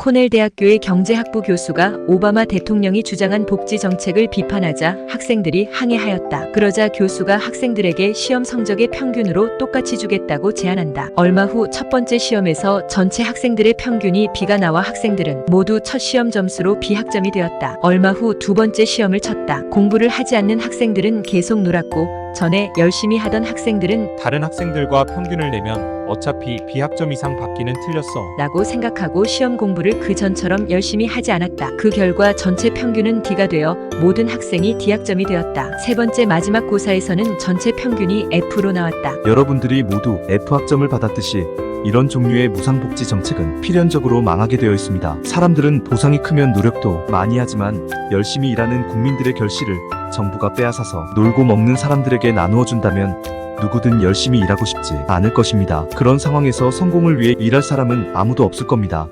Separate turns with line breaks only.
코넬 대학교의 경제학부 교수가 오바마 대통령이 주장한 복지 정책을 비판하자 학생들이 항의하였다. 그러자 교수가 학생들에게 시험 성적의 평균으로 똑같이 주겠다고 제안한다. 얼마 후 첫 번째 시험에서 전체 학생들의 평균이 B가 나와 학생들은 모두 첫 시험 점수로 B학점이 되었다. 얼마 후 두 번째 시험을 쳤다. 공부를 하지 않는 학생들은 계속 놀았고 전에 열심히 하던 학생들은
다른 학생들과 평균을 내면 어차피 B학점 이상 받기는 틀렸어.
라고 생각하고 시험 공부를 그 전처럼 열심히 하지 않았다. 그 결과 전체 평균은 D가 되어 모든 학생이 D학점이 되었다. 세 번째 마지막 고사에서는 전체 평균이 F로 나왔다.
여러분들이 모두 F학점을 받았듯이 이런 종류의 무상복지 정책은 필연적으로 망하게 되어 있습니다. 사람들은 보상이 크면 노력도 많이 하지만 열심히 일하는 국민들의 결실을 정부가 빼앗아서 놀고 먹는 사람들에게 나누어 준다면 누구든 열심히 일하고 싶지 않을 것입니다. 그런 상황에서 성공을 위해 일할 사람은 아무도 없을 겁니다.